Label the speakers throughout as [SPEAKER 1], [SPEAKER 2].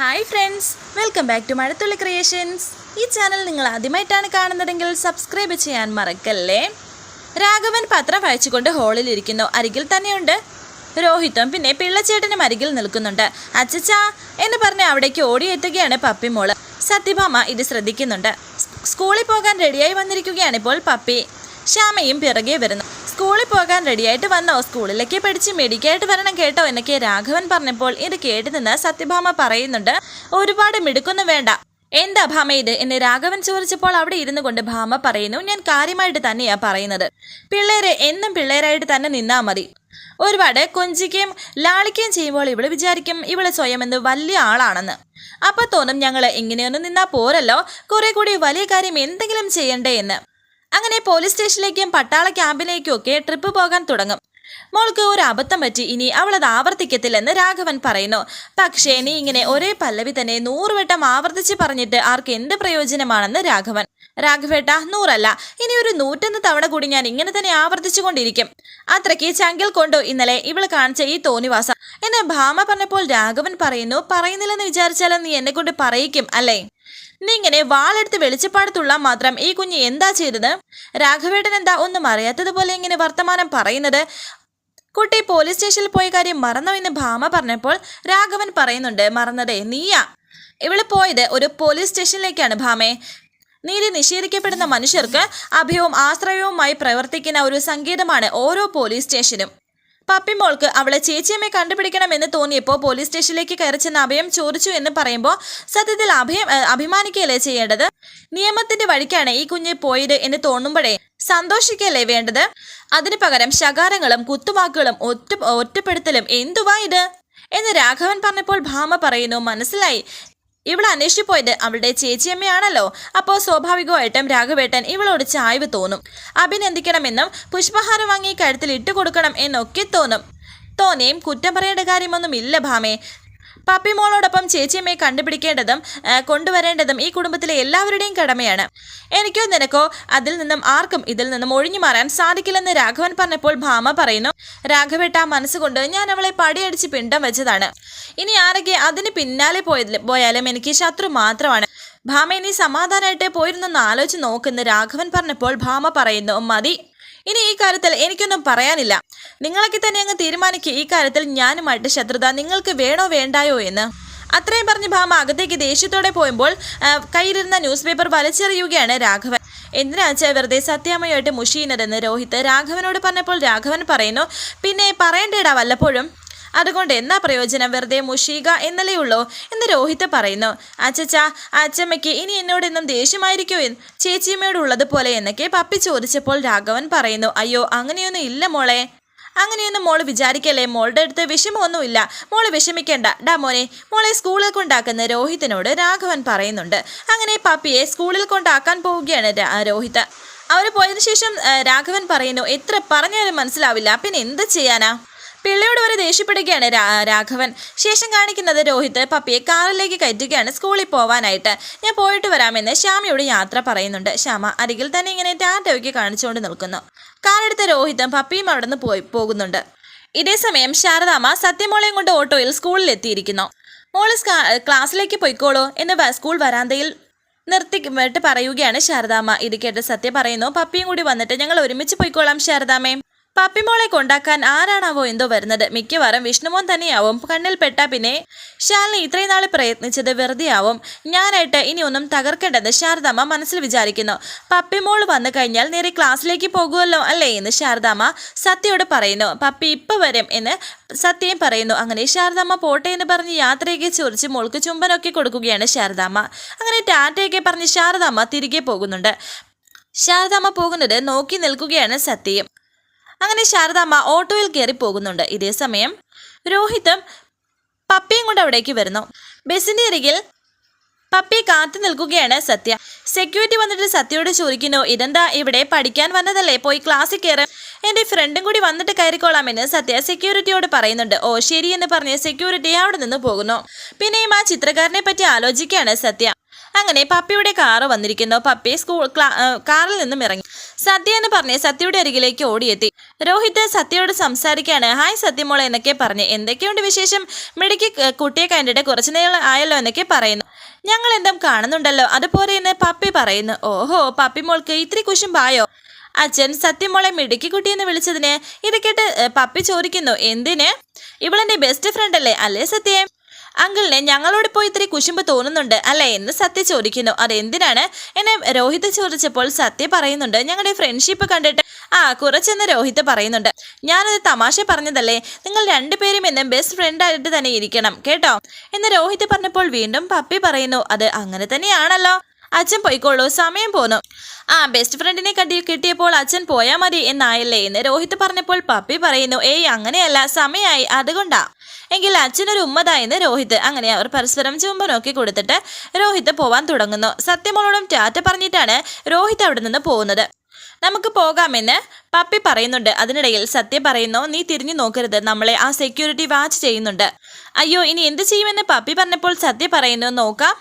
[SPEAKER 1] Hi friends welcome back to Mazhathulli creations ഈ channel നിങ്ങൾ ആദ്യമായിട്ടാണ് കാണുന്നതെങ്കിൽ സബ്സ്ക്രൈബ് ചെയ്യാൻ മറക്കല്ലേ? രാഘവൻ പത്രം വായിച്ചുകൊണ്ട് ഹാളിൽ ഇരിക്കുന്നു. അരികിൽ തന്നെയുണ്ട്. രോഹിത്തും പിന്നെ പിള്ളച്ചേട്ടനും അരികിൽ നിൽക്കുന്നുണ്ട്. അച്ചച്ചാ എന്ന് പറഞ്ഞ് അവിടേക്ക് ഓടിയെത്തുകയാണ് പപ്പിമോൾ സത്യഭാമ ഇത് ശ്രദ്ധിക്കുന്നുണ്ട്. സ്കൂളിൽ പോകാൻ റെഡിയായി വന്നിരിക്കുകയാണ് ഇപ്പോൾ പപ്പി. ശ്യാമയും പിറകെ വരുന്നു. സ്കൂളിൽ പോകാൻ റെഡിയായിട്ട് വന്നോ? സ്കൂളിലേക്ക് പഠിച്ച് മെഡിക്കായിട്ട് വരണം കേട്ടോ എന്നൊക്കെ രാഘവൻ പറഞ്ഞപ്പോൾ ഇത് കേട്ട് നിന്ന് സത്യഭാമ പറയുന്നുണ്ട്. ഒരുപാട് മിടുക്കൊന്നും വേണ്ട. എന്താ ഭാമ ഇത് എന്ന് രാഘവൻ ചോദിച്ചപ്പോൾ അവിടെ ഇരുന്നു കൊണ്ട് ഭാമ പറയുന്നു. ഞാൻ കാര്യമായിട്ട് തന്നെയാ പറയുന്നത്. പിള്ളേരെ എന്നും പിള്ളേരായിട്ട് തന്നെ നിന്നാ മതി. ഒരുപാട് കൊഞ്ചിക്കുകയും ലാളിക്കുകയും ചെയ്യുമ്പോൾ ഇവൾ വിചാരിക്കും ഇവൾ സ്വയം എന്ന് വലിയ ആളാണെന്ന്. അപ്പൊ തോന്നും ഞങ്ങൾ ഇങ്ങനെയൊന്നും നിന്നാ പോരല്ലോ. കുറെ കൂടി വലിയ കാര്യം എന്തെങ്കിലും ചെയ്യണ്ടേ എന്ന്. അങ്ങനെ പോലീസ് സ്റ്റേഷനിലേക്കും പട്ടാള ക്യാമ്പിലേക്കും ഒക്കെ ട്രിപ്പ് പോകാൻ തുടങ്ങും. മോൾക്ക് ഒരു അബദ്ധം പറ്റി. ഇനി അവൾ അത് ആവർത്തിക്കത്തില്ലെന്ന് രാഘവൻ പറയുന്നു. പക്ഷേ നീ ഇങ്ങനെ ഒരേ പല്ലവി തന്നെ നൂറുവട്ടം ആവർത്തിച്ച് പറഞ്ഞിട്ട് ആർക്ക് എന്ത് പ്രയോജനമാണെന്ന് രാഘവൻ. രാഘവേട്ട നൂറല്ല. ഇനി ഒരു നൂറ്റൊന്ന് തവണ കൂടി ഞാൻ ഇങ്ങനെ തന്നെ ആവർത്തിച്ചുകൊണ്ടിരിക്കും. അത്രയ്ക്ക് ചങ്കിൽ കൊണ്ടു ഇന്നലെ ഇവൾ കാണിച്ച ഈ തോന്നിവാസം. എന്ന് ഭാമ പറഞ്ഞപ്പോൾ രാഘവൻ പറയുന്നു പറയുന്നില്ലെന്ന് വിചാരിച്ചാലും നീ എന്നെ കൊണ്ട് പറയിക്കും അല്ലേ? നീ ഇങ്ങനെ വാളെടുത്ത് വെളിച്ചപ്പാടത്തുള്ള മാത്രം ഈ കുഞ്ഞ് എന്താ ചെയ്തത്? രാഘവേട്ടൻ എന്താ ഒന്നും അറിയാത്തതുപോലെ ഇങ്ങനെ വർത്തമാനം പറയുന്നത്? കുട്ടി പോലീസ് സ്റ്റേഷനിൽ പോയ കാര്യം മറന്നോ എന്ന് ഭാമ പറഞ്ഞപ്പോൾ രാഘവൻ പറയുന്നുണ്ട് മറന്നതേ നീയാ. ഇവൾ പോയത് ഒരു പോലീസ് സ്റ്റേഷനിലേക്കാണ് ഭാമേ. നീതി നിഷേധിക്കപ്പെടുന്ന മനുഷ്യർക്ക് അഭയവും ആശ്രയവുമായി പ്രവർത്തിക്കുന്ന ഒരു സംഗീതമാണ് ഓരോ പോലീസ് സ്റ്റേഷനും. പപ്പിമോൾക്ക് അവളെ ചേച്ചിയമ്മയെ കണ്ടുപിടിക്കണമെന്ന് തോന്നിയപ്പോൾ പോലീസ് സ്റ്റേഷനിലേക്ക് കയറി ചെന്ന് അഭയം ചോദിച്ചു എന്ന് പറയുമ്പോൾ സത്യത്തിൽ അഭയം അഭിമാനിക്കുകയല്ലേ ചെയ്യേണ്ടത്? നിയമത്തിന്റെ വഴിക്കാണ് ഈ കുഞ്ഞ് പോയത് എന്ന് തോന്നുമ്പോഴേ സന്തോഷിക്കല്ലേ വേണ്ടത്? അതിനു പകരം ശകാരങ്ങളും കുത്തുവാക്കുകളും ഒറ്റ ഒറ്റപ്പെടുത്തലും എന്തുവാ ഇത്? എന്ന് രാഘവൻ പറഞ്ഞപ്പോൾ ഭാമ പറയുന്നു മനസ്സിലായി. ഇവൾ അന്വേഷിച്ചു പോയത് അവളുടെ ചേച്ചിയമ്മയാണല്ലോ. അപ്പോൾ സ്വാഭാവികമായിട്ടും രാഘവേട്ടൻ ഇവളോട് ചായ്വ് തോന്നും. അഭിനന്ദിക്കണമെന്നും പുഷ്പഹാരം വാങ്ങി കഴുത്തിൽ ഇട്ടു കൊടുക്കണം എന്നൊക്കെ തോന്നും. തോന്നിയും കുറ്റം പറയേണ്ട കാര്യമൊന്നുമില്ല ഭാമേ. പപ്പി മോളോടൊപ്പം ചേച്ചിയമ്മയെ കണ്ടുപിടിക്കേണ്ടതും കൊണ്ടുവരേണ്ടതും ഈ കുടുംബത്തിലെ എല്ലാവരുടെയും കടമയാണ്. എനിക്കോ നിനക്കോ അതിൽ നിന്നും ആർക്കും ഇതിൽ നിന്നും ഒഴിഞ്ഞു മാറാൻ സാധിക്കില്ലെന്ന് രാഘവൻ പറഞ്ഞപ്പോൾ ഭാമ പറയുന്നു രാഘവേട്ട മനസ്സുകൊണ്ട് ഞാൻ അവളെ പടിയടിച്ച് പിണ്ടം വെച്ചതാണ്. ഇനി ആരൊക്കെ അതിന് പിന്നാലെ പോയത് പോയാലും എനിക്ക് ശത്രു മാത്രമാണ്. ഭാമ ഇനി സമാധാനമായിട്ട് പോയിരുന്നെന്ന് ആലോചിച്ച് നോക്കുന്ന രാഘവൻ പറഞ്ഞപ്പോൾ ഭാമ പറയുന്നു മതി ഇനി ഈ കാര്യത്തിൽ എനിക്കൊന്നും പറയാനില്ല. നിങ്ങളൊക്കെ തന്നെ അങ്ങ് തീരുമാനിക്കുക ഈ കാര്യത്തിൽ ഞാനുമായിട്ട് ശത്രുത നിങ്ങൾക്ക് വേണോ വേണ്ടായോ എന്ന്. അത്രയും പറഞ്ഞ് ഭാമ അകത്തേക്ക് ദേഷ്യത്തോടെ പോയപ്പോൾ കയ്യിലിരുന്ന ന്യൂസ് പേപ്പർ വലിച്ചെറിയുകയാണ് രാഘവൻ. എന്തിനാച്ച വെറുതെ സത്യാമ്മയായിട്ട് മുഷിയുന്നതെന്ന് രോഹിത് രാഘവനോട് പറഞ്ഞപ്പോൾ രാഘവൻ പറയുന്നു പിന്നെ പറയണ്ടേടാ വല്ലപ്പോഴും? അതുകൊണ്ട് എന്നാ പ്രയോജനം? വെറുതെ മുഷീക എന്നല്ലേ ഉള്ളൂ എന്ന് രോഹിത് പറയുന്നു. അച്ചച്ച അച്ചമ്മയ്ക്ക് ഇനി എന്നോടെന്നും ദേഷ്യമായിരിക്കോ എന്ന് ചേച്ചിയമ്മയോട് ഉള്ളതുപോലെ എന്നൊക്കെ പപ്പി ചോദിച്ചപ്പോൾ രാഘവൻ പറയുന്നു. അയ്യോ അങ്ങനെയൊന്നും ഇല്ല മോളെ. അങ്ങനെയൊന്നും മോൾ വിചാരിക്കല്ലേ? മോളുടെ അടുത്ത് വിഷമമൊന്നുമില്ല. മോൾ വിഷമിക്കേണ്ട. ഡാ മോനെ മോളെ സ്കൂളിൽ കൊണ്ടാക്കുന്ന രോഹിത്തിനോട് രാഘവൻ പറയുന്നുണ്ട്. അങ്ങനെ പപ്പിയെ സ്കൂളിൽ കൊണ്ടാക്കാൻ പോവുകയാണ് രോഹിത്. അവർ പോയതിനു ശേഷം രാഘവൻ പറയുന്നു എത്ര പറഞ്ഞാലും മനസ്സിലാവില്ല. പിന്നെ എന്ത് ചെയ്യാനാ? പിള്ളയോട് വരെ ദേഷ്യപ്പെടുകയാണ് രാഘവൻ. ശേഷം കാണിക്കുന്നത് രോഹിത് പപ്പിയെ കാറിലേക്ക് കയറ്റുകയാണ് സ്കൂളിൽ പോവാനായിട്ട്. ഞാൻ പോയിട്ട് വരാമെന്ന് ശ്യാമയോട് യാത്ര പറയുന്നുണ്ട്. ശ്യാമ അരികിൽ തന്നെ ഇങ്ങനെ ടാറ്റോയ്ക്ക് കാണിച്ചുകൊണ്ട് നിൽക്കുന്നു. കാറെടുത്ത രോഹിതും പപ്പിയും അവിടെ നിന്ന് പോയി പോകുന്നുണ്ട്. ഇതേ സമയം ശാരദാമ്മ സത്യമോളയും കൊണ്ട് ഓട്ടോയിൽ സ്കൂളിൽ എത്തിയിരിക്കുന്നു. മോൾ ക്ലാസ്സിലേക്ക് പോയിക്കോളൂ എന്ന് സ്കൂൾ വരാന്തയിൽ നിർത്തി പറയുകയാണ് ശാരദാമ്മ. ഇത് കേട്ട് സത്യ പറയുന്നു പപ്പിയും കൂടി വന്നിട്ട് ഞങ്ങൾ ഒരുമിച്ച് പോയിക്കോളാം ശാരദാമ്മേ. പപ്പിമോളെ കൊണ്ടാക്കാൻ ആരാണാവോ എന്തോ വരുന്നത്? മിക്കവാറും വിഷ്ണുമോൻ തന്നെയാവും. കണ്ണിൽ പെട്ടാ പിന്നെ ശാലിനി ഇത്രയും നാൾ പ്രയത്നിച്ചത് വെറുതെയാവും. ഞാനായിട്ട് ഇനി ഒന്നും തകർക്കേണ്ടെന്ന് ശാരദാമ്മ മനസ്സിൽ വിചാരിക്കുന്നു. പപ്പിമോൾ വന്നു കഴിഞ്ഞാൽ നേരെ ക്ലാസ്സിലേക്ക് പോകുമല്ലോ അല്ലേ എന്ന് ശാരദാമ്മ സത്യയോട് പറയുന്നു. പപ്പി ഇപ്പൊ വരും എന്ന് സത്യം പറയുന്നു. അങ്ങനെ ശാരദാമ്മ പോട്ടെ എന്ന് പറഞ്ഞ് യാത്രയൊക്കെ ചൊറിച്ച് മോൾക്ക് ചുമ്പനൊക്കെ കൊടുക്കുകയാണ് ശാരദാമ്മ. അങ്ങനെ ടാറ്റയൊക്കെ പറഞ്ഞ് ശാരദാമ്മ തിരികെ പോകുന്നുണ്ട്. ശാരദാമ്മ പോകുന്നത് നോക്കി നിൽക്കുകയാണ് സത്യം. അങ്ങനെ ശാരദാമ്മ ഓട്ടോയിൽ കയറി പോകുന്നുണ്ട്. ഇതേ സമയം രോഹിതും പപ്പിയും കൊണ്ട് അവിടേക്ക് വരുന്നു. ബസ്സിന്റെ അരികിൽ പപ്പി കാത്തു നിൽക്കുകയാണ് സത്യ. സെക്യൂരിറ്റി വന്നിട്ട് സത്യയോട് ചോദിക്കുന്നു ഇതെന്താ ഇവിടെ പഠിക്കാൻ വന്നതല്ലേ? പോയി ക്ലാസ്സിൽ കയറി എന്റെ ഫ്രണ്ടും കൂടി വന്നിട്ട് കയറിക്കോളാം എന്ന് സത്യ സെക്യൂരിറ്റിയോട് പറയുന്നുണ്ട്. ഓ ശരി എന്ന് പറഞ്ഞ് സെക്യൂരിറ്റി അവിടെ നിന്ന് പോകുന്നു. പിന്നെയും ആ ചിത്രകാരനെ പറ്റി ആലോചിക്കുകയാണ് സത്യ. അങ്ങനെ പപ്പിയുടെ കാറ് വന്നിരിക്കുന്നു. പപ്പി സ്കൂൾ കാറിൽ നിന്നും ഇറങ്ങി. സത്യ എന്ന് പറഞ്ഞ് സത്യയുടെ അരികിലേക്ക് ഓടിയെത്തി. രോഹിത് സത്യയോട് സംസാരിക്കുകയാണ് ഹായ് സത്യമോളെ എന്നൊക്കെ പറഞ്ഞ്. എന്തൊക്കെയുണ്ട് വിശേഷം? മിടുക്കി കുട്ടിയെ കണ്ടിട്ട് കുറച്ചു നേരം ആയല്ലോ എന്നൊക്കെ പറയുന്നു. ഞങ്ങൾ എന്തും കാണുന്നുണ്ടല്ലോ അതുപോലെ എന്ന് പപ്പി പറയുന്നു. ഓഹോ പപ്പി മോൾക്ക് ഇത്തിരി കുശുമ്പായോ അച്ഛൻ സത്യമോളെ മിടുക്കി കുട്ടിയെന്ന് വിളിച്ചതിന് ഇത് കേട്ട് പപ്പി ചോദിക്കുന്നു എന്തിന്? ഇവളെന്റെ ബെസ്റ്റ് ഫ്രണ്ട് അല്ലേ? അല്ലേ സത്യം? അങ്കിളിനെ ഞങ്ങളോട് പോയി ഇത്തിരി കുശുമ്പ് തോന്നുന്നുണ്ട് അല്ലേ എന്ന് സത്യ ചോദിക്കുന്നു. അതെന്തിനാണ് എന്നെ രോഹിത് ചോദിച്ചപ്പോൾ സത്യ പറയുന്നുണ്ട് ഞങ്ങളുടെ ഫ്രണ്ട്ഷിപ്പ് കണ്ടിട്ട് ആ കുറച്ചെന്ന് രോഹിത് പറയുന്നുണ്ട്. ഞാനത് തമാശ പറഞ്ഞതല്ലേ? നിങ്ങൾ രണ്ടുപേരും എന്നും ബെസ്റ്റ് ഫ്രണ്ട് ആയിട്ട് തന്നെ ഇരിക്കണം കേട്ടോ? എന്ന് രോഹിത് പറഞ്ഞപ്പോൾ വീണ്ടും പപ്പി പറയുന്നു അത് അങ്ങനെ തന്നെയാണല്ലോ. അച്ഛൻ പോയിക്കോളൂ സമയം പോന്നു. ആ ബെസ്റ്റ് ഫ്രണ്ടിനെ കണ്ടി കിട്ടിയപ്പോൾ അച്ഛൻ പോയാൽ മതി എന്നായല്ലേ എന്ന് രോഹിത് പറഞ്ഞപ്പോൾ പപ്പി പറയുന്നു ഏയ് അങ്ങനെയല്ല സമയമായി അതുകൊണ്ടാ. എങ്കിൽ അച്ഛനൊരു ഉമ്മതായെന്ന് രോഹിത് അങ്ങനെ അവർ പരസ്പരം ചുമ്പ നോക്കി കൊടുത്തിട്ട് രോഹിത് പോവാൻ തുടങ്ങുന്നു. സത്യമോളോടും ടാറ്റ പറഞ്ഞിട്ടാണ് രോഹിത് അവിടെ നിന്ന് പോകുന്നത്. നമുക്ക് പോകാമെന്ന് പപ്പി പറയുന്നുണ്ട്. അതിനിടയിൽ സത്യ പറയുന്നു നീ തിരിഞ്ഞു നോക്കരുത് നമ്മളെ ആ സെക്യൂരിറ്റി വാച്ച് ചെയ്യുന്നുണ്ട്. അയ്യോ ഇനി എന്ത് ചെയ്യുമെന്ന്? പപ്പി പറഞ്ഞപ്പോൾ സത്യ പറയുന്നു നോക്കാം.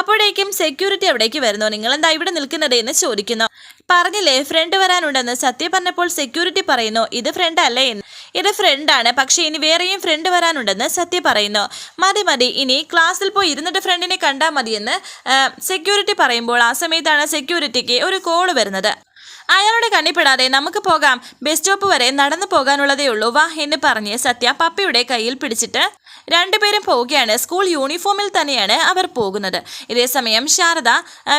[SPEAKER 1] അപ്പോഴേക്കും സെക്യൂരിറ്റി അവിടേക്ക് വരുന്നു? നിങ്ങൾ എന്താ ഇവിടെ നിൽക്കുന്നത് എന്ന് ചോദിക്കുന്നു. പറഞ്ഞില്ലേ ഫ്രണ്ട് വരാനുണ്ടെന്ന്. സത്യ പറഞ്ഞപ്പോൾ സെക്യൂരിറ്റി പറയുന്നു ഇത് ഫ്രണ്ട് അല്ലേ എന്ന്. ഇത് ഫ്രണ്ടാണ് പക്ഷേ ഇനി വേറെയും ഫ്രണ്ട് വരാനുണ്ടെന്ന് സത്യ പറയുന്നു. മതി മതി ഇനി ക്ലാസ്സിൽ പോയി ഇരുന്നിട്ട് ഫ്രണ്ടിനെ കണ്ടാൽ മതിയെന്ന് സെക്യൂരിറ്റി പറയുമ്പോൾ ആ സമയത്താണ് സെക്യൂരിറ്റിക്ക് ഒരു കോൾ വരുന്നത്. അയാളുടെ കണ്ണിപ്പെടാതെ നമുക്ക് പോകാം. ബസ് സ്റ്റോപ്പ് വരെ നടന്നു പോകാനുള്ളതേ ഉള്ളൂ. വാ എന്ന് പറഞ്ഞ് സത്യ പപ്പയുടെ കയ്യിൽ പിടിച്ചിട്ട് രണ്ടുപേരും പോവുകയാണ്. സ്കൂൾ യൂണിഫോമിൽ തന്നെയാണ് അവർ പോകുന്നത്. ഇതേസമയം ശാരദ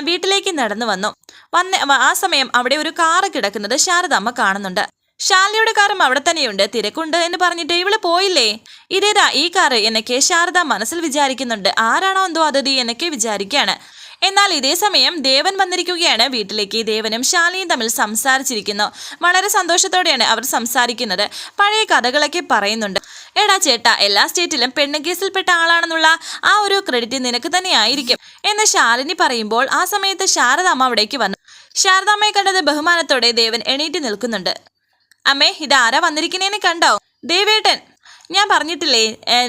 [SPEAKER 1] വീട്ടിലേക്ക് നടന്നു വന്നു. വന്ന ആ സമയം അവിടെ ഒരു കാറ് കിടക്കുന്നത് ശാരദ അമ്മ കാണുന്നുണ്ട്. ശാലിയുടെ കാറും അവിടെ തന്നെയുണ്ട്. തിരക്കുണ്ട് എന്ന് പറഞ്ഞിട്ട് ഇവൾ പോയില്ലേ? ഇതേതാ ഈ കാറ് എന്നൊക്കെ ശാരദ മനസ്സിൽ വിചാരിക്കുന്നുണ്ട്. ആരാണോ എന്തോ അതിഥി എന്നൊക്കെ വിചാരിക്കുകയാണ്. എന്നാൽ ഇതേ സമയം ദേവൻ വന്നിരിക്കുകയാണ്. വീട്ടിലേക്ക് ദേവനും ശാലിയും തമ്മിൽ സംസാരിച്ചിരിക്കുന്നു. വളരെ സന്തോഷത്തോടെയാണ് അവർ സംസാരിക്കുന്നത്. പഴയ കഥകളൊക്കെ പറയുന്നുണ്ട്. എടാ ചേട്ട എല്ലാ സ്റ്റേറ്റിലും പെണ്ണ് കേസിൽപ്പെട്ട ആളാണെന്നുള്ള ആ ഒരു ക്രെഡിറ്റ് നിനക്ക് തന്നെ ആയിരിക്കും. എന്ന് ശാലിനി പറയുമ്പോൾ ആ സമയത്ത് ശാരദാമ്മ അവിടേക്ക് വന്നു. ശാരദാമ്മയെ കണ്ടത് ബഹുമാനത്തോടെ ദേവൻ എണീറ്റ് നിൽക്കുന്നുണ്ട്. അമ്മേ ഇതാരാ വന്നിരിക്കുന്നേനെ കണ്ടോ? ദേവേട്ടൻ. ഞാൻ പറഞ്ഞിട്ടില്ലേ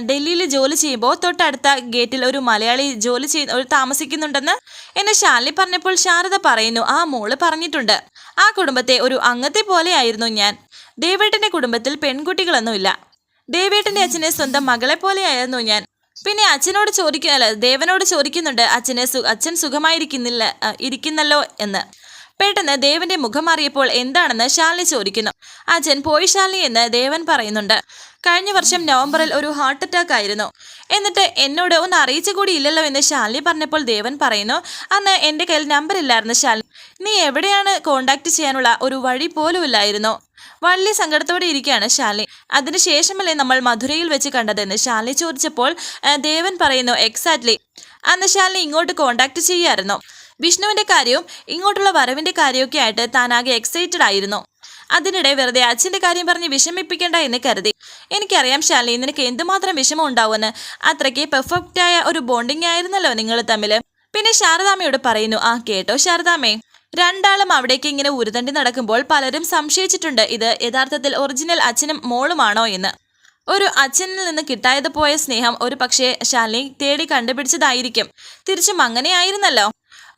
[SPEAKER 1] ഡൽഹിയിൽ ജോലി ചെയ്യുമ്പോൾ തൊട്ടടുത്ത ഗേറ്റിൽ ഒരു മലയാളി ജോലി ചെയ്ത് ഒരു താമസിക്കുന്നുണ്ടെന്ന്? എന്നെ ശാലിനി പറഞ്ഞപ്പോൾ ശാരദ പറയുന്നു ആ മോൾ പറഞ്ഞിട്ടുണ്ട്. ആ കുടുംബത്തെ ഒരു അംഗത്തെ പോലെയായിരുന്നു ഞാൻ. ദേവേട്ടന്റെ കുടുംബത്തിൽ പെൺകുട്ടികളൊന്നുമില്ല. ദേവേട്ടന്റെ അച്ഛനെ സ്വന്തം മകളെ പോലെയായിരുന്നു ഞാൻ. പിന്നെ അച്ഛനോട് ചോദിക്കുക അല്ല ദേവനോട് ചോദിക്കുന്നുണ്ട് അച്ഛനെ അച്ഛൻ സുഖമായിരിക്കുന്നില്ല ഇരിക്കുന്നല്ലോ എന്ന്. പെട്ടെന്ന് ദേവന്റെ മുഖം മാറിയപ്പോൾ എന്താണെന്ന് ശാലിനി ചോദിക്കുന്നു. അച്ഛൻ പോയി ശാലിനി എന്ന് ദേവൻ പറയുന്നുണ്ട്. കഴിഞ്ഞ വർഷം നവംബറിൽ ഒരു ഹാർട്ട് അറ്റാക്ക് ആയിരുന്നു. എന്നിട്ട് എന്നോട് ഒന്ന് അറിയിച്ചു കൂടി ഇല്ലല്ലോ എന്ന് ശാലിനി പറഞ്ഞപ്പോൾ ദേവൻ പറയുന്നു അന്ന് എന്റെ കയ്യിൽ നമ്പർ ഇല്ലായിരുന്നു ശാലിനി. നീ എവിടെയാണ് കോണ്ടാക്ട് ചെയ്യാനുള്ള ഒരു വഴി പോലും ഇല്ലായിരുന്നോ. വലിയ സങ്കടത്തോടെ ഇരിക്കുകയാണ് ഷാലി അതിനുശേഷമല്ലേ നമ്മൾ മധുരയിൽ വെച്ച് കണ്ടതെന്ന് ഷാലി ചോദിച്ചപ്പോൾ ദേവൻ പറയുന്നു എക്സാക്ട്ലി അന്ന് ശാലിനി ഇങ്ങോട്ട് കോണ്ടാക്ട് ചെയ്യായിരുന്നു. വിഷ്ണുവിന്റെ കാര്യവും ഇങ്ങോട്ടുള്ള വരവിന്റെ കാര്യമൊക്കെ ആയിട്ട് താനാകെ എക്സൈറ്റഡ് ആയിരുന്നു. അതിനിടെ വെറുതെ അച്ഛന്റെ കാര്യം പറഞ്ഞ് വിഷമിപ്പിക്കേണ്ട എന്ന് കരുതി. എനിക്കറിയാം ഷാലി നിനക്ക് എന്തുമാത്രം വിഷമം ഉണ്ടാവുമെന്ന്. അത്രയ്ക്ക് പെർഫെക്റ്റ് ആയ ഒരു ബോണ്ടിങ് ആയിരുന്നല്ലോ നിങ്ങൾ തമ്മിൽ പിന്നെ ശാരദാമ്മയോട് പറയുന്നു ആ കേട്ടോ ശാരദാമ്മേ. രണ്ടാളും അവിടേക്ക് ഇങ്ങനെ ഉരുതണ്ടി നടക്കുമ്പോൾ പലരും സംശയിച്ചിട്ടുണ്ട് ഇത് യഥാർത്ഥത്തിൽ ഒറിജിനൽ അച്ഛനും മോളുമാണോ എന്ന്. ഒരു അച്ഛനിൽ നിന്ന് കിട്ടായത് പോയ സ്നേഹം ഒരു പക്ഷേ ശാലിനി തേടി കണ്ടുപിടിച്ചതായിരിക്കും. തിരിച്ചും അങ്ങനെയായിരുന്നല്ലോ.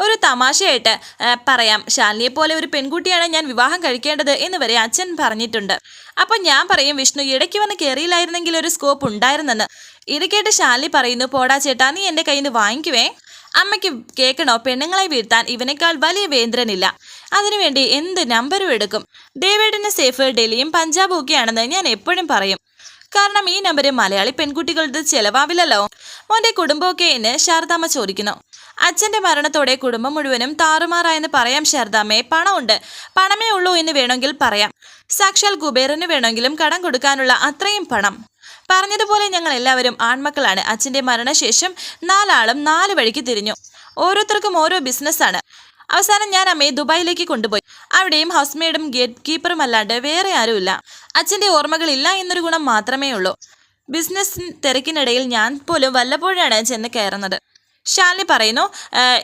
[SPEAKER 1] ഒരു തമാശയായിട്ട് പറയാം ശാലിനിയെ പോലെ ഒരു പെൺകുട്ടിയാണ് ഞാൻ വിവാഹം കഴിക്കേണ്ടത് എന്ന് വരെ അച്ഛൻ പറഞ്ഞിട്ടുണ്ട്. അപ്പൊ ഞാൻ പറയും വിഷ്ണു ഇടയ്ക്ക് വന്ന് കയറിയില്ലായിരുന്നെങ്കിൽ ഒരു സ്കോപ്പ് ഉണ്ടായിരുന്നെന്ന്. ഇത് കേട്ട് ശാലിനി പറയുന്നു പോടാ ചേട്ടാ നീ എന്റെ കയ്യിൽ നിന്ന് വാങ്ങിക്കുവേ. അമ്മയ്ക്ക് കേൾക്കണോ? പെണ്ണുങ്ങളെ വീഴ്ത്താൻ ഇവനേക്കാൾ വലിയ വേന്ദ്രനില്ല. അതിനുവേണ്ടി എന്ത് നമ്പരും എടുക്കും? ഡേവിഡിന്റെ സേഫ് ഡൽഹിയും പഞ്ചാബും ഒക്കെയാണെന്ന് ഞാൻ എപ്പോഴും പറയും. കാരണം ഈ നമ്പര് മലയാളി പെൺകുട്ടികളുടെ ചെലവാവില്ലല്ലോ. മോന്റെ കുടുംബമൊക്കെ എന്ന് ശാരദാമ്മ ചോദിക്കുന്നു. അച്ഛന്റെ മരണത്തോടെ കുടുംബം മുഴുവനും താറുമാറായെന്ന് പറയാം ശാരദാമ്മയെ പണമുണ്ട്. പണമേ ഉള്ളൂ എന്ന് വേണമെങ്കിൽ പറയാം. സാക്ഷാൽ കുബേരന് വേണമെങ്കിലും കടം കൊടുക്കാനുള്ള അത്രയും പണം. പറഞ്ഞതുപോലെ ഞങ്ങൾ എല്ലാവരും ആൺമക്കളാണ്. അച്ഛന്റെ മരണശേഷം നാലാളും നാല് വഴിക്ക് തിരിഞ്ഞു. ഓരോരുത്തർക്കും ഓരോ ബിസിനസ്സാണ്. അവസാനം ഞാൻ അമ്മയെ ദുബായിലേക്ക് കൊണ്ടുപോയി. അവിടെയും ഹൗസ്മെയ്ഡും ഗേറ്റ് കീപ്പറും അല്ലാണ്ട് വേറെ ആരുമില്ല. അച്ഛന്റെ ഓർമ്മകളില്ല എന്നൊരു ഗുണം മാത്രമേ ഉള്ളൂ. ബിസിനസ് തിരക്കിനിടയിൽ ഞാൻ പോലും വല്ലപ്പോഴാണ് ചെന്ന് കയറുന്നത്. ഷാലിനി പറയുന്നു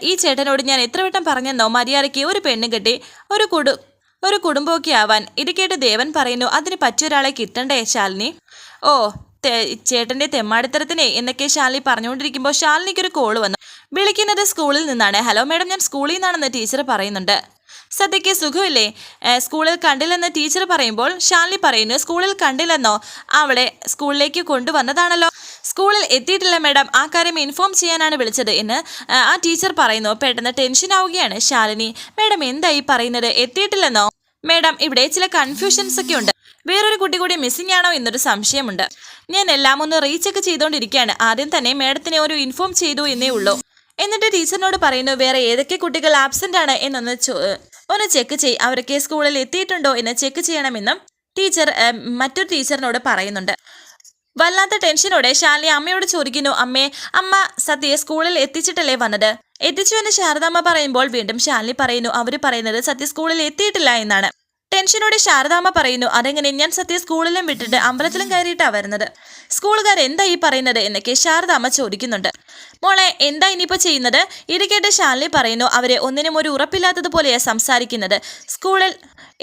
[SPEAKER 1] ഈ ചേട്ടനോട് ഞാൻ എത്ര വട്ടം പറഞ്ഞെന്നോ മര്യാദയ്ക്ക് ഒരു പെണ്ണ് കെട്ടി ഒരു കുടു ഒരു കുടുംബമൊക്കെ ആവാൻ. ഇത് കേട്ട് ദേവൻ പറയുന്നു അതിന് പറ്റിയൊരാളെ കിട്ടണ്ടേ ശാലിനി? ഓ ചേട്ടന്റെ തെമ്മാടിത്തരത്തിനെ എന്നൊക്കെ ശാലിനി പറഞ്ഞുകൊണ്ടിരിക്കുമ്പോൾ ശാലിനിക്ക് ഒരു കോൾ വന്നു. വിളിക്കുന്നത് സ്കൂളിൽ നിന്നാണ്. ഹലോ മാഡം ഞാൻ സ്കൂളിൽ നിന്നാണെന്ന് ടീച്ചർ പറയുന്നുണ്ട്. സദ്യയ്ക്ക് സുഖമില്ലേ? സ്കൂളിൽ കണ്ടില്ലെന്ന് ടീച്ചർ പറയുമ്പോൾ ശാലിനി പറയുന്നു സ്കൂളിൽ കണ്ടില്ലെന്നോ? അവളെ സ്കൂളിലേക്ക് കൊണ്ടുവന്നതാണല്ലോ. സ്കൂളിൽ എത്തിയിട്ടില്ല മാഡം. ആ കാര്യം ഇൻഫോം ചെയ്യാനാണ് വിളിച്ചത് എന്ന് ആ ടീച്ചർ പറയുന്നു. പെട്ടെന്ന് ടെൻഷൻ ആവുകയാണ് ശാലിനി. മാഡം എന്തായി പറയുന്നത്? എത്തിയിട്ടില്ലെന്നോ? മാഡം ഇവിടെ ചില കൺഫ്യൂഷൻസ് ഒക്കെ ഉണ്ട്. വേറൊരു കുട്ടി കൂടി മിസ്സിംഗ് ആണോ എന്നൊരു സംശയമുണ്ട്. ഞാൻ എല്ലാം ഒന്ന് റീചെക്ക് ചെയ്തുകൊണ്ടിരിക്കുകയാണ് ആദ്യം തന്നെ മാഡത്തിനെ ഒരു ഇൻഫോം ചെയ്തു എന്നേ ഉള്ളൂ. എന്നിട്ട് ടീച്ചറിനോട് പറയുന്നു വേറെ ഏതൊക്കെ കുട്ടികൾ ആബ്സെന്റ് ആണ്? എന്നൊന്ന് ഒന്ന് ചെക്ക് ചെയ് അവരൊക്കെ സ്കൂളിൽ എത്തിയിട്ടുണ്ടോ എന്ന് ചെക്ക് ചെയ്യണമെന്നും ടീച്ചർ മറ്റൊരു ടീച്ചറിനോട് പറയുന്നുണ്ട്. വല്ലാത്ത ടെൻഷനോടെ ഷാലി അമ്മയോട് ചോദിക്കുന്നു അമ്മേ അമ്മ സത്യയെ സ്കൂളിൽ എത്തിച്ചിട്ടല്ലേ വന്നത്? എത്തിച്ചു എന്ന് ശാരദാമ്മ പറയുമ്പോൾ വീണ്ടും ഷാലി പറയുന്നു അവർ പറയുന്നത് സത്യ സ്കൂളിൽ എത്തിയിട്ടില്ല എന്നാണ്. ടെൻഷനോടെ ശാരദാമ്മ പറയുന്നു അതെങ്ങനെ? ഞാൻ സത്യ സ്കൂളിലും വിട്ടിട്ട് അമ്പലത്തിലും കയറിയിട്ടാ വരുന്നത്. സ്കൂളുകാർ എന്താ ഈ പറയുന്നത്? എന്നൊക്കെ ശാരദാമ്മ ചോദിക്കുന്നുണ്ട്. മോളെ എന്താ ഇനിയിപ്പോൾ ചെയ്യുന്നത്? ഇത് കേട്ട് ശാലിനി പറയുന്നു അവരെ ഒന്നിനും ഒരു ഉറപ്പില്ലാത്തതുപോലെയാ സംസാരിക്കുന്നത്. സ്കൂളിൽ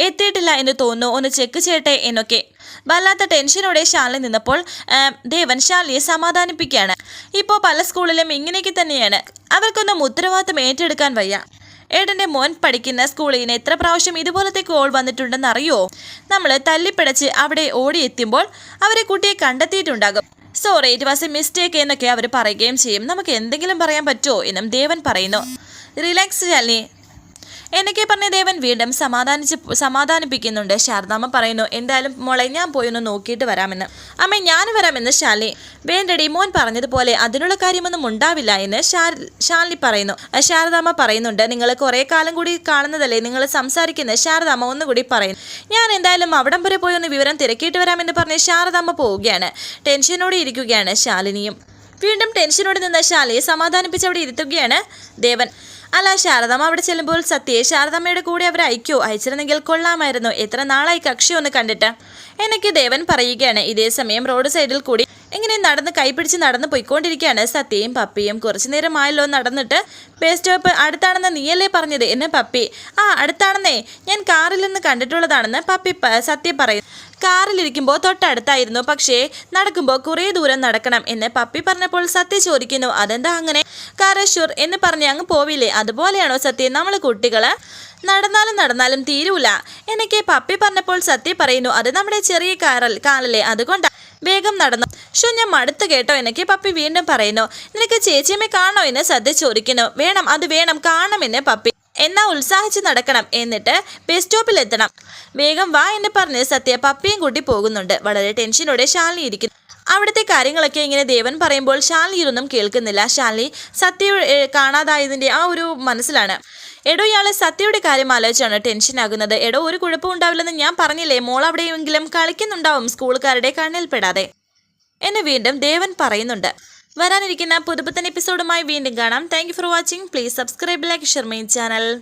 [SPEAKER 1] എത്തിയിട്ടില്ല എന്ന് തോന്നുന്നു ഒന്ന് ചെക്ക് ചെയ്യട്ടെ എന്നൊക്കെ. വല്ലാത്ത ടെൻഷനോടെ ശാലിനി നിന്നപ്പോൾ ദേവൻ ശാലിനിയെ സമാധാനിപ്പിക്കുകയാണ്. ഇപ്പോൾ പല സ്കൂളിലും ഇങ്ങനെയൊക്കെ തന്നെയാണ്. അവർക്കൊന്നും ഉത്തരവാദിത്തം ഏറ്റെടുക്കാൻ വയ്യ. ഏട്ടന്റെ മോൻ പഠിക്കുന്ന സ്കൂളിൽ നിന്ന് എത്ര പ്രാവശ്യം ഇതുപോലത്തെ കോൾ വന്നിട്ടുണ്ടെന്ന് അറിയോ? നമ്മൾ തല്ലിപ്പിടച്ച് അവിടെ ഓടിയെത്തുമ്പോൾ അവരെ കുട്ടിയെ കണ്ടെത്തിയിട്ടുണ്ടാകും. Sorry it was a mistake എന്നൊക്കെ അവർ പറയുകയും ചെയ്യും. നമുക്ക് എന്തെങ്കിലും പറയാൻ പറ്റുമോ? എന്നും ദേവൻ പറയുന്നു. റിലാക്സ് ശാലിനി എന്നൊക്കെ പറഞ്ഞ ദേവൻ വീണ്ടും സമാധാനിച്ച് സമാധാനിപ്പിക്കുന്നുണ്ട്. ശാരദാമ്മ പറയുന്നു എന്തായാലും മോളെ ഞാൻ പോയി ഒന്ന് നോക്കിയിട്ട് വരാമെന്ന്. അമ്മ ഞാൻ വരാമെന്ന് ശാലി വേണ്ടടി മോൻ പറഞ്ഞതുപോലെ അതിനുള്ള കാര്യമൊന്നും ഉണ്ടാവില്ല എന്ന് ശാലി പറയുന്നു. ശാരദാമ്മ പറയുന്നുണ്ട്. നിങ്ങൾ കുറേ കാലം കൂടി കാണുന്നതല്ലേ നിങ്ങൾ സംസാരിക്കുന്നത്? ശാരദാമ്മ ഒന്നുകൂടി പറയുന്നു. ഞാൻ എന്തായാലും അവിടം വരെ പോയി ഒന്ന് വിവരം തിരക്കിയിട്ട് വരാമെന്ന് പറഞ്ഞ് ശാരദാമ്മ പോവുകയാണ്. ടെൻഷനോടെ ഇരിക്കുകയാണ് ശാലിനിയും. വീണ്ടും ടെൻഷനോടെ നിന്ന ശാലിയെ സമാധാനിപ്പിച്ച് അവിടെ ഇരുത്തുകയാണ് ദേവൻ. അല്ല ശാരദാമ്മ അവിടെ ചെല്ലുമ്പോൾ സത്യയെ ശാരദാമ്മയുടെ കൂടെ അവർ അയക്കോ? അയച്ചിരുന്നെങ്കിൽ കൊള്ളാമായിരുന്നു. എത്ര നാളായി കക്ഷി ഒന്ന് കണ്ടിട്ട്? എനിക്ക് ദേവൻ പറയുകയാണ്. ഇതേ സമയം റോഡ് സൈഡിൽ കൂടി ഇങ്ങനെ നടന്ന് കൈപിടിച്ച് നടന്ന് പോയിക്കൊണ്ടിരിക്കുകയാണ് സത്യയും പപ്പിയും. കുറച്ചു നേരമായല്ലോ നടന്നിട്ട്. ബസ് സ്റ്റോപ്പ് അടുത്താണെന്ന് നീയല്ലേ പറഞ്ഞത്? എന്നെ പപ്പി. ആ അടുത്താണെന്നേ. ഞാൻ കാറിൽ നിന്ന് കണ്ടിട്ടുള്ളതാണെന്ന് പപ്പി സത്യ പറയും കാറിലിരിക്കുമ്പോൾ തൊട്ടടുത്തായിരുന്നു. പക്ഷേ നടക്കുമ്പോൾ കുറേ ദൂരം നടക്കണം എന്ന് പപ്പി പറഞ്ഞപ്പോൾ സത്യ ചോദിക്കുന്നു. അതെന്താ അങ്ങനെ? കാരശ്വർ എന്ന് പറഞ്ഞ് അങ്ങ് പോവില്ലേ? അതുപോലെയാണോ സത്യം? നമ്മൾ കുട്ടികൾ നടന്നാലും നടന്നാലും തീരൂല. എനിക്ക് പപ്പി പറഞ്ഞപ്പോൾ സത്യ പറയുന്നു. അത് നമ്മുടെ ചെറിയ കാറൽ കാലല്ലേ അതുകൊണ്ടാ വേഗം നടന്നു. ഷോ ഞാൻ മടുത്തു കേട്ടോ. എനിക്ക് പപ്പി വീണ്ടും പറയുന്നു. നിനക്ക് ചേച്ചിയമ്മയെ കാണോ എന്ന് സദ്യ ചോദിക്കുന്നു. വേണം അത് വേണം. കാണണമെന്ന് പപ്പി. എന്നാ ഉത്സാഹിച്ച് നടക്കണം. എന്നിട്ട് ബസ് സ്റ്റോപ്പിൽ എത്തണം വേഗം വാ എന്ന് പറഞ്ഞ് സത്യ പപ്പിയും കൂട്ടി പോകുന്നുണ്ട്. വളരെ ടെൻഷനോടെ ശാലിനി ഇരിക്കുന്നു. അവിടുത്തെ കാര്യങ്ങളൊക്കെ ഇങ്ങനെ ദേവൻ പറയുമ്പോൾ ശാലിനി ഇരുന്നും കേൾക്കുന്നില്ല. ശാലിനി സത്യ കാണാതായതിന്റെ ആ ഒരു മനസ്സിലാണ്. എടോ ഇയാൾ സത്യയുടെ കാര്യം ആലോചിച്ചാണ് ടെൻഷൻ ആകുന്നത്. എടോ ഒരു കുഴപ്പം ഉണ്ടാവില്ലെന്ന് ഞാൻ പറഞ്ഞില്ലേ? മോൾ അവിടെയെങ്കിലും കളിക്കുന്നുണ്ടാവും സ്കൂളുകാരുടെ കണ്ണിൽപ്പെടാതെ. എന്ന് വീണ്ടും ദേവൻ പറയുന്നുണ്ട്. വരാനിരിക്കുന്ന പുതുപുത്തൻ എപ്പിസോഡുമായി വീണ്ടും കാണാം. Thank for watching please subscribe like share channel